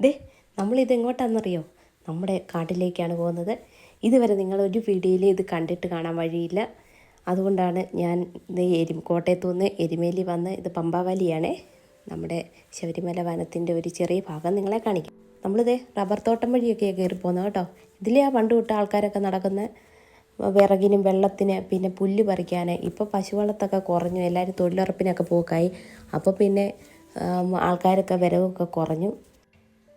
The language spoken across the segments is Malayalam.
ദേ നമ്മളിത് എങ്ങോട്ടാണെന്നറിയോ? നമ്മുടെ കാട്ടിലേക്കാണ് പോകുന്നത്. ഇതുവരെ നിങ്ങൾ ഒരു വീഡിയോയിൽ ഇത് കണ്ടിട്ട് കാണാൻ വഴിയില്ല. അതുകൊണ്ടാണ് ഞാൻ ഇത് എരി കോട്ടയത്തു നിന്ന് എരുമേലി വന്ന് ഇത് പമ്പാവാലിയാണേ. നമ്മുടെ ശബരിമല വനത്തിന്റെ ഒരു ചെറിയ ഭാഗം നിങ്ങളെ കാണിക്കും. നമ്മളിത് റബ്ബർ തോട്ടം വഴിയൊക്കെ കയറി പോകുന്നത് കേട്ടോ. ഇതിലേ ആ പണ്ട് തൊട്ട് ആൾക്കാരൊക്കെ നടക്കുന്ന വിറകിനും വെള്ളത്തിന് പിന്നെ പുല്ല് പറിക്കാൻ ഇപ്പോൾ പശുവളത്തൊക്കെ കുറഞ്ഞു എല്ലാവരും തൊഴിലുറപ്പിനൊക്കെ പോക്കായി. അപ്പോൾ പിന്നെ ആൾക്കാരൊക്കെ വിറകൊക്കെ കുറഞ്ഞു.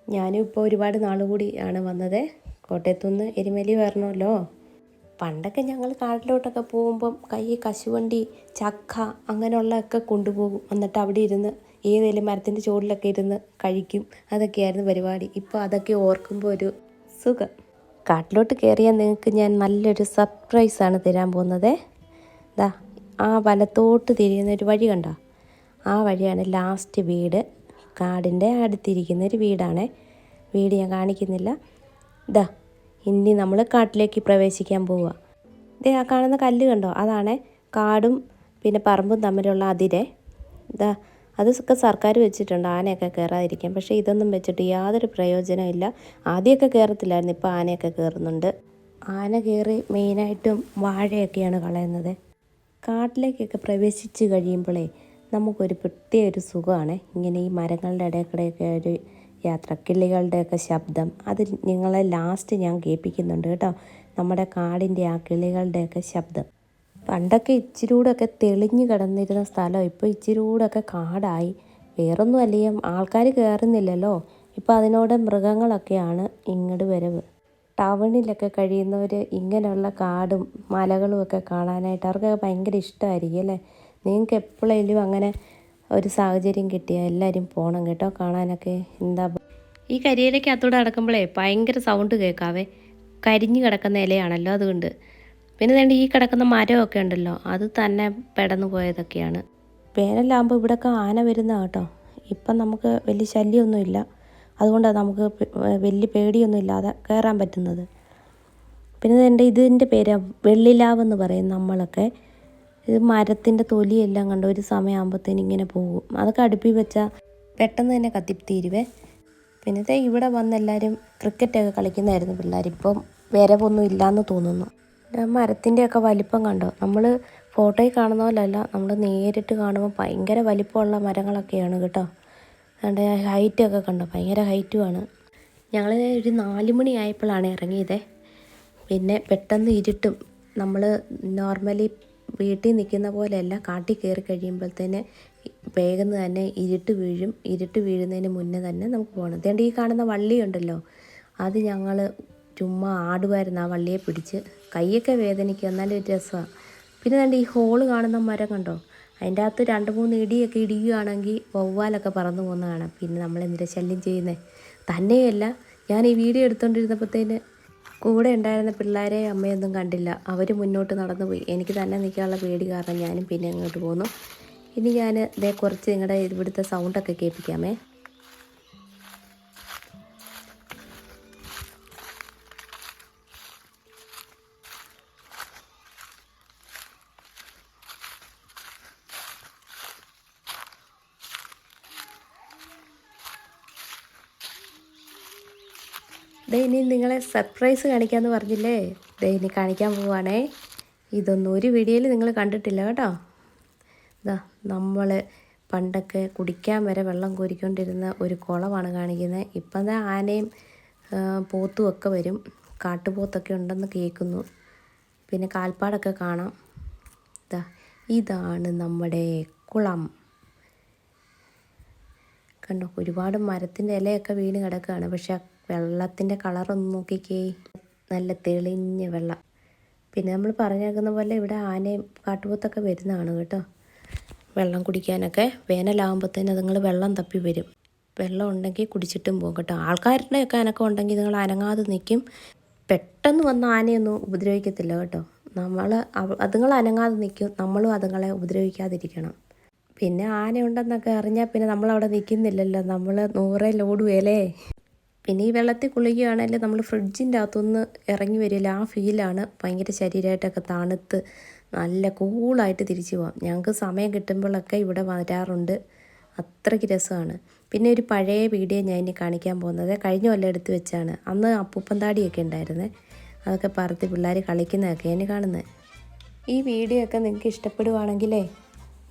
ഞാനും ഇപ്പോൾ ഒരുപാട് നാൾ കൂടി ആണ് വന്നത്. കോട്ടയത്തുനിന്ന് എരുമേലി വരണമല്ലോ. പണ്ടൊക്കെ ഞങ്ങൾ കാട്ടിലോട്ടൊക്കെ പോകുമ്പം കൈ കശുവണ്ടി ചക്ക അങ്ങനെയുള്ളതൊക്കെ കൊണ്ടുപോകും. എന്നിട്ട് അവിടെ ഇരുന്ന് ഏതെങ്കിലും മരത്തിന്റെ ചുവടിലൊക്കെ ഇരുന്ന് കഴിക്കും. അതൊക്കെയായിരുന്നു പരിപാടി. ഇപ്പോൾ അതൊക്കെ ഓർക്കുമ്പോൾ ഒരു സുഖം. കാട്ടിലോട്ട് കയറിയാൽ നിങ്ങൾക്ക് ഞാൻ നല്ലൊരു സർപ്രൈസാണ് തരാൻ പോകുന്നത്. ദാ ആ വലത്തോട്ട് തിരിയുന്ന ഒരു വഴി കണ്ടോ? ആ വഴിയാണ് ലാസ്റ്റ് വീട്. കാടിന്റെ അടുത്തിരിക്കുന്ന ഒരു വീടാണ്. വീട് ഞാൻ കാണിക്കുന്നില്ല. ഇതാ ഇനി നമ്മൾ കാട്ടിലേക്ക് പ്രവേശിക്കാൻ പോവുക ദേ ആ കാണുന്ന കല്ല് കണ്ടോ? അതാണ് കാടും പിന്നെ പറമ്പും തമ്മിലുള്ള അതിരെ. ഇതാ അതൊക്കെ സർക്കാർ വെച്ചിട്ടുണ്ട് ആനയൊക്കെ കയറാതിരിക്കാൻ. പക്ഷേ ഇതൊന്നും വെച്ചിട്ട് യാതൊരു പ്രയോജനമില്ല ആദ്യമൊക്കെ കയറത്തില്ലായിരുന്നു ഇപ്പോൾ ആനയൊക്കെ കയറുന്നുണ്ട്. ആന കയറി മെയിനായിട്ടും വാഴയൊക്കെയാണ് കളയുന്നത്. കാട്ടിലേക്കൊക്കെ പ്രവേശിച്ച് കഴിയുമ്പോഴേ നമുക്കൊരു പ്രത്യേക ഒരു സുഖമാണ്. ഇങ്ങനെ ഈ മരങ്ങളുടെ ഇടയ്ക്കിടയൊക്കെ ഒരു യാത്ര കിളികളുടെയൊക്കെ ശബ്ദം അത് നിങ്ങളെ ലാസ്റ്റ് ഞാൻ കേൾപ്പിക്കുന്നുണ്ട് കേട്ടോ. നമ്മുടെ കാടിന്റെ ആ കിളികളുടെയൊക്കെ ശബ്ദം. പണ്ടൊക്കെ ഇച്ചിരൂടൊക്കെ തെളിഞ്ഞു കിടന്നിരുന്ന സ്ഥലം ഇപ്പോൾ ഇച്ചിരൂടൊക്കെ കാടായി. വേറൊന്നും അല്ലെയും ആൾക്കാർ കയറുന്നില്ലല്ലോ ഇപ്പോൾ അതിനോട് മൃഗങ്ങളൊക്കെയാണ് ഇങ്ങോട്ട് വരവ്. ടൗണിലൊക്കെ കഴിയുന്നവർ ഇങ്ങനെയുള്ള കാടും മലകളും ഒക്കെ കാണാനായിട്ട് അവർക്കൊക്കെ ഭയങ്കര ഇഷ്ടമായിരിക്കും അല്ലേ? നിങ്ങൾക്ക് എപ്പോഴേലും അങ്ങനെ ഒരു സാഹചര്യം കിട്ടിയാൽ എല്ലാവരും പോകണം കേട്ടോ. കാണാനൊക്കെ എന്താ ഈ ഈ കരിയിലക്കകത്തൂടെ നടക്കുമ്പോഴേ ഭയങ്കര സൗണ്ട് കേൾക്കാവേ. കരിഞ്ഞു കിടക്കുന്ന ഇലയാണല്ലോ അതുകൊണ്ട്. പിന്നെ വേണ്ട ഈ കിടക്കുന്ന മരമൊക്കെ ഉണ്ടല്ലോ അത് തന്നെ പെടന്നു പോയതൊക്കെയാണ്. വേനലാകുമ്പോൾ ഇവിടെയൊക്കെ ആന വരുന്ന കേട്ടോ. ഇപ്പം നമുക്ക് വലിയ ശല്യമൊന്നുമില്ല അതുകൊണ്ടാണ് നമുക്ക് വലിയ പേടിയൊന്നും ഇല്ലാതെ കയറാൻ പറ്റുന്നത്. പിന്നെ എന്റെ ഇതിന്റെ പേര് വെള്ളിലാവെന്ന് പറയും നമ്മളൊക്കെ. ഇത് മരത്തിന്റെ തൊലിയെല്ലാം കണ്ട? ഒരു സമയമാകുമ്പോഴത്തേന് ഇങ്ങനെ പോകും. അതൊക്കെ അടുപ്പിൽ വെച്ചാൽ പെട്ടെന്ന് തന്നെ കത്തിത്തീരുവേ പിന്നെ ദേ ഇവിടെ വന്ന് എല്ലാവരും ക്രിക്കറ്റൊക്കെ കളിക്കുന്നതായിരുന്നു പിള്ളേർ ഇപ്പം വരവൊന്നും ഇല്ലയെന്ന് തോന്നുന്നു. മരത്തിന്റെയൊക്കെ വലിപ്പം കണ്ടോ? നമ്മൾ ഫോട്ടോയിൽ കാണുന്ന പോലെയല്ല നമ്മൾ നേരിട്ട് കാണുമ്പോൾ ഭയങ്കര വലിപ്പമുള്ള മരങ്ങളൊക്കെയാണ് കേട്ടോ. അതുകൊണ്ട് ഹൈറ്റൊക്കെ കണ്ടോ? ഭയങ്കര ഹൈറ്റുമാണ്. ഞങ്ങൾ ഒരു നാല് മണി ആയപ്പോഴാണ് ഇറങ്ങിയതേ. പിന്നെ പെട്ടെന്ന് ഇരുട്ടും. നമ്മൾ നോർമലി വീട്ടിൽ നിൽക്കുന്ന പോലെയല്ല. കാട്ടിൽ കയറി കഴിയുമ്പോഴത്തേന് വേഗം തന്നെ ഇരുട്ട് വീഴും. ഇരുട്ട് വീഴുന്നതിന് മുന്നേ തന്നെ നമുക്ക് പോകണം. അതുകൊണ്ട് ഈ കാണുന്ന വള്ളിയുണ്ടല്ലോ. അത് ഞങ്ങൾ ചുമ്മാ ആടുമായിരുന്നു. ആ വള്ളിയെ പിടിച്ച് കൈയൊക്കെ വേദനിക്കുക എന്നാലും ഒരു രസമാണ് പിന്നെ തന്നെ ഈ ഹോൾ കാണുന്ന മരം കണ്ടോ? അതിന്റെ അകത്ത് രണ്ട് മൂന്ന് ഇടിയൊക്കെ ഇടിയുകയാണെങ്കിൽ വവ്വാലൊക്കെ പറന്നു പോകുന്നതാണ്. പിന്നെ നമ്മൾ എന്തിനാ ശല്യം ചെയ്യുന്നത് തന്നെയല്ല. ഞാൻ ഈ വീഡിയോ എടുത്തുകൊണ്ടിരുന്നപ്പോഴത്തേന് കൂടെ ഉണ്ടായിരുന്ന പിള്ളേരെ അമ്മയൊന്നും കണ്ടില്ല. അവർ മുന്നോട്ട് നടന്നു പോയി എനിക്ക് തന്നെ നിൽക്കാനുള്ള പേടി കാരണം ഞാനും പിന്നെ അങ്ങോട്ട് പോന്നു. ഇനി ഞാൻ ഇതേ കുറച്ച് നിങ്ങളുടെ ഇവിടുത്തെ സൗണ്ടൊക്കെ കേൾപ്പിക്കാമേ. ദേ ഇനി നിങ്ങളെ സർപ്രൈസ് കാണിക്കാമെന്ന് പറഞ്ഞില്ലേ? ദേ ഇനി കാണിക്കാൻ പോവാണേ. ഇതൊന്നും ഒരു വീഡിയോയിൽ നിങ്ങൾ കണ്ടിട്ടില്ല കേട്ടോ. ഇതാ നമ്മൾ പണ്ടൊക്കെ കുടിക്കാൻ വരെ വെള്ളം കോരിക്കൊണ്ടിരുന്ന ഒരു കുളമാണ് കാണിക്കുന്നത് ഇപ്പം ദാ ആനയും പോത്തും ഒക്കെ വരും. കാട്ടുപോത്തൊക്കെ ഉണ്ടെന്ന് കേൾക്കുന്നു. പിന്നെ കാൽപ്പാടൊക്കെ കാണാം. ഇതാ ഇതാണ് നമ്മുടെ കുളം. കണ്ടോ ഒരുപാട് മരത്തിന്റെ ഇലയൊക്കെ വീണ് കിടക്കുകയാണ് പക്ഷെ വെള്ളത്തിന്റെ കളറൊന്ന് നോക്കിക്കേ. നല്ല തെളിഞ്ഞ വെള്ളം. പിന്നെ നമ്മൾ പറഞ്ഞേക്കുന്ന പോലെ ഇവിടെ ആനയും കാട്ടുപോത്തൊക്കെ വരുന്നതാണ് കേട്ടോ. വെള്ളം കുടിക്കാനൊക്കെ വേനലാകുമ്പോഴത്തേന് അതുങ്ങൾ വെള്ളം തപ്പി വരും. വെള്ളം ഉണ്ടെങ്കിൽ കുടിച്ചിട്ടും പോകും കേട്ടോ. ആൾക്കാരുടെയൊക്കെ അനക്കം ഉണ്ടെങ്കിൽ നിങ്ങൾ അനങ്ങാതെ നിൽക്കും പെട്ടെന്ന് വന്ന ആനയൊന്നും ഉപദ്രവിക്കത്തില്ല കേട്ടോ. നമ്മൾ അതുങ്ങൾ അനങ്ങാതെ നിൽക്കും നമ്മളും അതുങ്ങളെ ഉപദ്രവിക്കാതിരിക്കണം. പിന്നെ ആനയുണ്ടെന്നൊക്കെ അറിഞ്ഞാൽ പിന്നെ നമ്മളവിടെ നിൽക്കുന്നില്ലല്ലോ നമ്മൾ നൂറെ ലോടുകയല്ലേ പിന്നെ ഈ വെള്ളത്തിൽ കുളിക്കുകയാണെങ്കിൽ നമ്മൾ ഫ്രിഡ്ജിന്റെ അകത്തുനിന്ന് ഇറങ്ങി വരില്ല ആ ഫീലാണ് ഭയങ്കര ശരീരമായിട്ടൊക്കെ തണുത്ത് നല്ല കൂളായിട്ട് തിരിച്ചു പോകാം ഞങ്ങൾക്ക് സമയം കിട്ടുമ്പോഴൊക്കെ ഇവിടെ വരാറുണ്ട്. അത്രയ്ക്ക് രസമാണ്. പിന്നെ ഒരു പഴയ വീഡിയോ ഞാൻ ഇനി കാണിക്കാൻ പോകുന്നത്. കഴിഞ്ഞ കൊല്ലം എടുത്തു വെച്ചാണ്. അന്ന് അപ്പൂപ്പൻ താടിയൊക്കെ ഉണ്ടായിരുന്നേ. അതൊക്കെ പറത്തി പിള്ളേർ കളിക്കുന്നതൊക്കെ ഞാൻ കാണുന്നത്. ഈ വീഡിയോ ഒക്കെ നിങ്ങൾക്ക് ഇഷ്ടപ്പെടുവാണെങ്കിലേ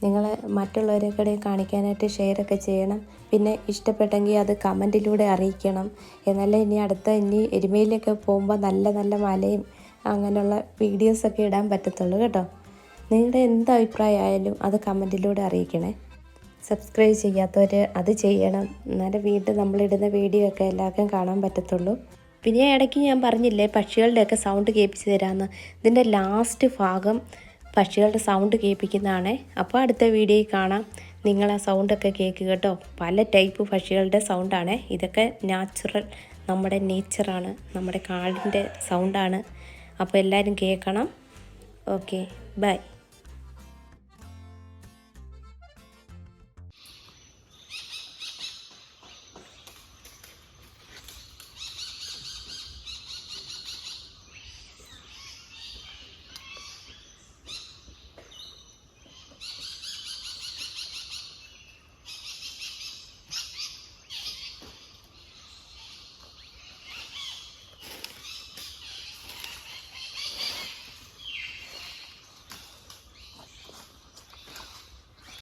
നിങ്ങൾ മറ്റുള്ളവരെ കൂടെ കാണിക്കാനായിട്ട് ഷെയറൊക്കെ ചെയ്യണം. പിന്നെ ഇഷ്ടപ്പെട്ടെങ്കിൽ അത് കമന്റിലൂടെ അറിയിക്കണം. എന്നാലേ ഇനി അടുത്ത ഇനി എരുമയിലൊക്കെ പോകുമ്പോൾ നല്ല നല്ല മലയും അങ്ങനെയുള്ള വീഡിയോസൊക്കെ ഇടാൻ പറ്റത്തുള്ളൂ കേട്ടോ. നിങ്ങളുടെ എന്ത് അഭിപ്രായമായാലും അത് കമന്റിലൂടെ അറിയിക്കണേ. സബ്സ്ക്രൈബ് ചെയ്യാത്തവർ അത് ചെയ്യണം. എന്നാലേ വീണ്ടും നമ്മളിടുന്ന വീഡിയോ ഒക്കെ എല്ലാവർക്കും കാണാൻ പറ്റത്തുള്ളൂ. പിന്നെ ഇടയ്ക്ക് ഞാൻ പറഞ്ഞില്ലേ പക്ഷികളുടെയൊക്കെ സൗണ്ട് കേൾപ്പിച്ച് തരാമെന്ന് ഇതിന്റെ ലാസ്റ്റ് ഭാഗം പക്ഷികളുടെ സൗണ്ട് കേൾപ്പിക്കുന്നതാണ്. അപ്പോൾ അടുത്ത വീഡിയോയിൽ കാണാം. നിങ്ങൾ ആ സൗണ്ടൊക്കെ കേൾക്കുക കേട്ടോ. പല ടൈപ്പ് പക്ഷികളുടെ സൗണ്ടാണ് ഇതൊക്കെ നാച്ചുറൽ നമ്മുടെ നേച്ചറാണ് നമ്മുടെ കാടിന്റെ സൗണ്ടാണ് അപ്പോൾ എല്ലാവരും കേൾക്കണം. Okay bye